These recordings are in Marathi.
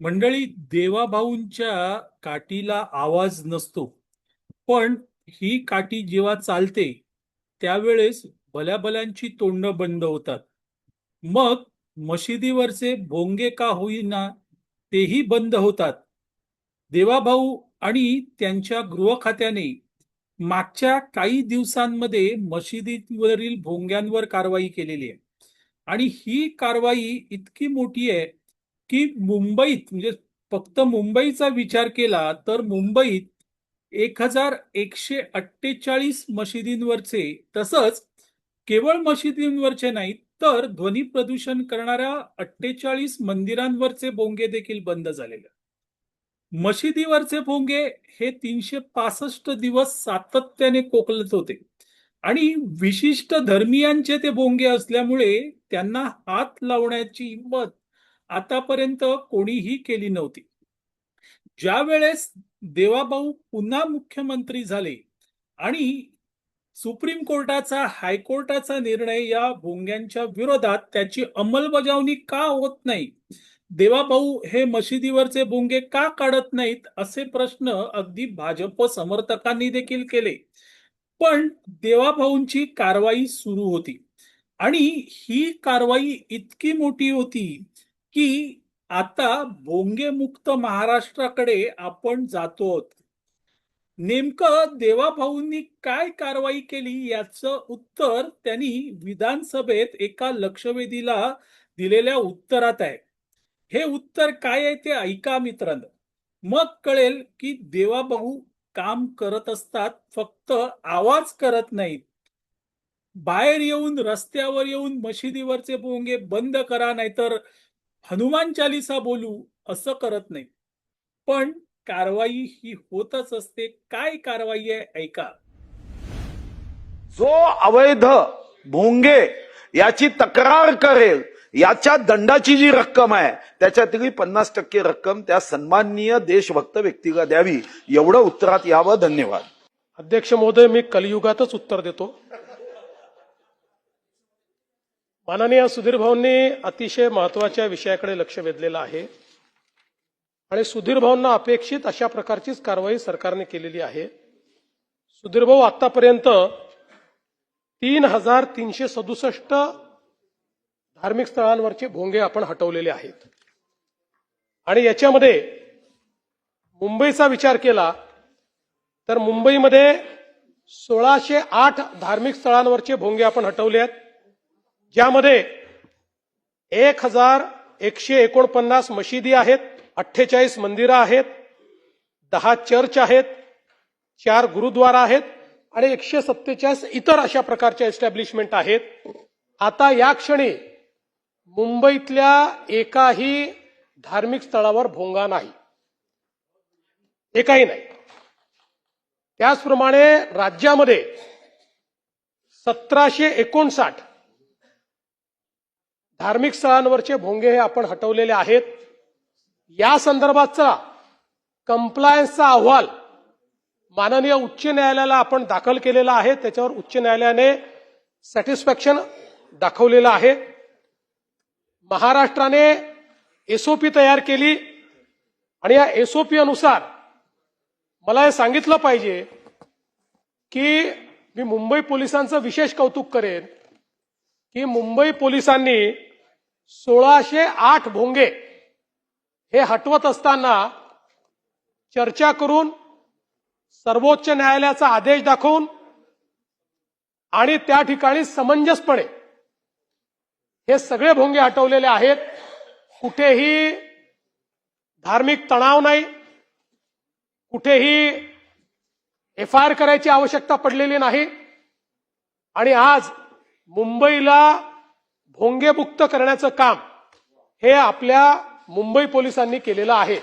मंडळी देवाभाऊंच्या काठीला आवाज नसतो. पण ही काठी जेव्हा चालते त्यावेळेस भल्याभल्यांची तोंड बंद होतात. मग मशिदीवरचे भोंगे का होईना तेही बंद होतात. देवाभाऊ आणि त्यांच्या गृह खात्याने मागच्या काही दिवसांमध्ये मशिदीवरील भोंग्यांवर कारवाई केलेली आहे. आणि ही कारवाई इतकी मोठी आहे की मुंबईत म्हणजे फक्त मुंबईचा विचार केला तर मुंबईत एक हजार एकशे अठ्ठेचाळीस मशिदींवरचे तसंच केवळ मशिदींवरचे नाही तर ध्वनी प्रदूषण करणाऱ्या अठ्ठेचाळीस मंदिरांवरचे भोंगे देखील बंद झालेले. मशिदीवरचे भोंगे हे तीनशे पासष्ट दिवस सातत्याने कोकलत होते. आणि विशिष्ट धर्मियांचे ते भोंगे असल्यामुळे त्यांना हात लावण्याची हिंमत आतापर्यंत कोणीही केली नव्हती. ज्या वेळेस देवाभाऊ पुन्हा मुख्यमंत्री झाले आणि सुप्रीम कोर्टाचा हायकोर्टाचा निर्णय या भोंग्यांच्या विरोधात त्याची अंमलबजावणी का होत नाही? देवाभाऊ हे मशिदीवरचे भोंगे का काढत नाहीत? असे प्रश्न अगदी भाजप समर्थकांनी देखील केले. पण देवाभाऊंची कारवाई सुरू होती आणि ही कारवाई इतकी मोठी होती की आता भोंगे मुक्त महाराष्ट्राकडे आपण जातो आहोत नेमकं देवाभाऊंनी काय कारवाई केली याचं उत्तर त्यांनी विधानसभेत एका लक्षवेधीला दिलेल्या उत्तरात आहे. हे उत्तर काय आहे ते ऐका मित्रांनो. मग कळेल की देवाभाऊ काम करत असतात फक्त आवाज करत नाहीत. बाहेर येऊन रस्त्यावर येऊन मशिदीवरचे भोंगे बंद करा नाहीतर हनुमान चालिसा बोलू असं करत नाही. पण कारवाई ही होतच असते. काय कारवाई आहे? ऐका. जो अवैध भोंगे याची तक्रार करेल याच्या दंडाची जी रक्कम आहे त्याच्यातली पन्नास टक्के रक्कम त्या सन्माननीय देशभक्त व्यक्तीला द्यावी. एवढं उत्तरात यावं धन्यवाद. अध्यक्ष महोदय मी कलियुगातच उत्तर देतो. माननीय सुधीर भाऊंनी अतिशय महत्त्वाच्या विषयाकडे लक्ष वेधलेलं आहे. आणि सुधीर भाऊंना अपेक्षित अशा प्रकारचीच कारवाई सरकारने केलेली आहे. सुधीर भाऊ आतापर्यंत तीन हजार तीनशे सदुसष्ट धार्मिक स्थळांवरचे भोंगे आपण हटवलेले आहेत. आणि याच्यामध्ये मुंबईचा विचार केला तर मुंबईमध्ये सोळाशे आठ धार्मिक स्थळांवरचे भोंगे आपण हटवले आहेत. ज्यामध्ये एक हजार एकशे एकोणपन्नास मशिदी आहेत अठ्ठेचाळीस मंदिरं आहेत दहा चर्च आहेत चार गुरुद्वारा आहेत आणि एकशे सत्तेचाळीस इतर अशा प्रकारच्या एस्टॅब्लिशमेंट आहेत. आता या क्षणी मुंबईतल्या एकाही धार्मिक स्थळावर भोंगा नाही. एकाही नाही. त्याचप्रमाणे राज्यामध्ये सतराशे एकोणसाठ धार्मिक स्थळांवरचे भोंगे हे आपण हटवलेले आहेत. या संदर्भातचा कंप्लायन्सचा अहवाल माननीय उच्च न्यायालयाला आपण दाखल केलेला आहे. त्याच्यावर उच्च न्यायालयाने सॅटिस्फॅक्शन दाखवलेलं आहे. महाराष्ट्राने एसओपी तयार केली आणि या एसओपी अनुसार मला हे सांगितलं पाहिजे की मी मुंबई पोलिसांचं विशेष कौतुक करेन की मुंबई पोलिसांनी सोळाशे आठ भोंगे हे हटवत असताना चर्चा करून सर्वोच्च न्यायालयाचा आदेश दाखवून आणि त्या ठिकाणी समंजसपणे हे सगळे भोंगे हटवलेले आहेत. कुठेही धार्मिक तणाव नाही. कुठेही एफ आय आर करायची आवश्यकता पडलेली नाही. आणि आज मुंबईला भोंगेमुक्त करण्याचं काम हे आपल्या मुंबई पोलिसांनी केलेलं आहे.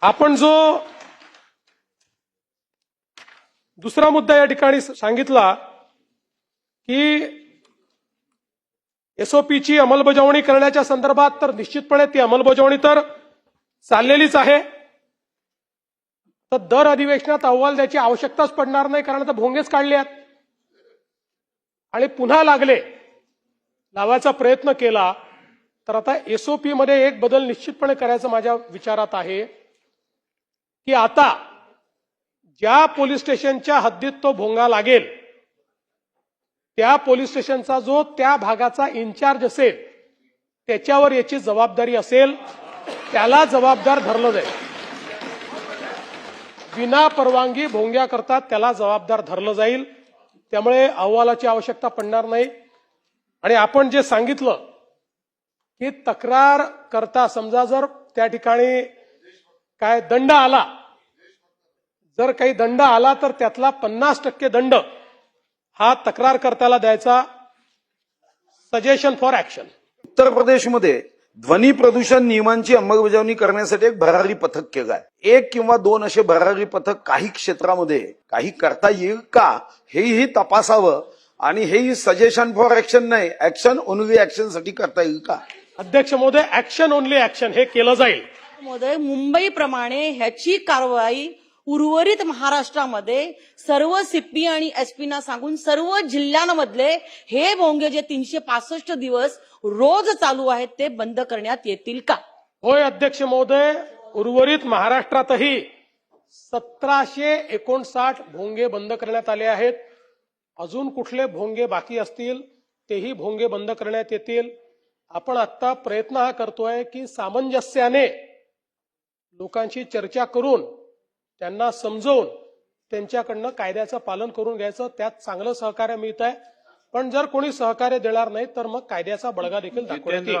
आपण जो दुसरा मुद्दा या ठिकाणी सांगितला की एसओपीची अंमलबजावणी करण्याच्या संदर्भात तर निश्चितपणे ती अंमलबजावणी तर चाललेलीच आहे. तर दर अधिवेशनात अहवाल द्यायची आवश्यकताच पडणार नाही कारण आता भोंगेच काढले आहेत. आणि पुन्हा लागले. लावायचा प्रयत्न केला तर आता एसओपी मध्ये एक बदल निश्चितपणे करायचं माझ्या विचारात आहे की आता ज्या पोलीस स्टेशनच्या हद्दीत तो भोंगा लागेल त्या पोलीस स्टेशनचा जो त्या भागाचा इन्चार्ज असेल त्याच्यावर याची जबाबदारी असेल त्याला जबाबदार धरलं जाईल. विना परवानगी भोंग्या करतात त्याला जबाबदार धरलं जाईल. त्यामुळे अहवालाची आवश्यकता पडणार नाही. आणि आपण जे सांगितलं की तक्रार करता समजा जर त्या ठिकाणी काय दंड आला जर काही दंड आला तर त्यातला पन्नास टक्के दंड हा तक्रारकर्त्याला द्यायचा सजेशन फॉर ऍक्शन उत्तर प्रदेशमध्ये ध्वनी प्रदूषण नियमांची अंमलबजावणी करण्यासाठी एक भरारी पथक केलं आहे. एक किंवा दोन असे भरारी पथक काही क्षेत्रामध्ये काही करता येईल का हेही तपासावं. आणि हेही सजेशन फॉर ऍक्शन नाही. ऍक्शन ओनली ऍक्शनसाठी करता येईल का? अध्यक्ष महोदय ऍक्शन ओनली ऍक्शन हे केलं जाईल. महोदय मुंबईप्रमाणे ह्याची कारवाई उर्वरित महाराष्ट्रामध्ये सर्व सीपी आणि एसपीना सांगून सर्व जिल्ह्यांमधले हे भोंगे जे तीनशे पासष्ट दिवस रोज चालू आहेत ते बंद करण्यात येतील का? होय अध्यक्ष महोदय उर्वरित महाराष्ट्रातही सतराशे एकोणसाठ भोंगे बंद करण्यात आले आहेत. अजून कुठले भोंगे बाकी असतील तेही भोंगे बंद करण्यात येतील. आपण आता प्रयत्न हा करतोय की सामंजस्याने लोकांशी चर्चा करून त्यांना समजवून त्यांच्याकडनं कायद्याचं पालन करून घ्यायचं त्यात चांगलं सहकार्य मिळत आहे पण जर कोणी सहकार्य देणार नाही तर मग कायद्याचा बळगा देखील दाखवण्यात येईल.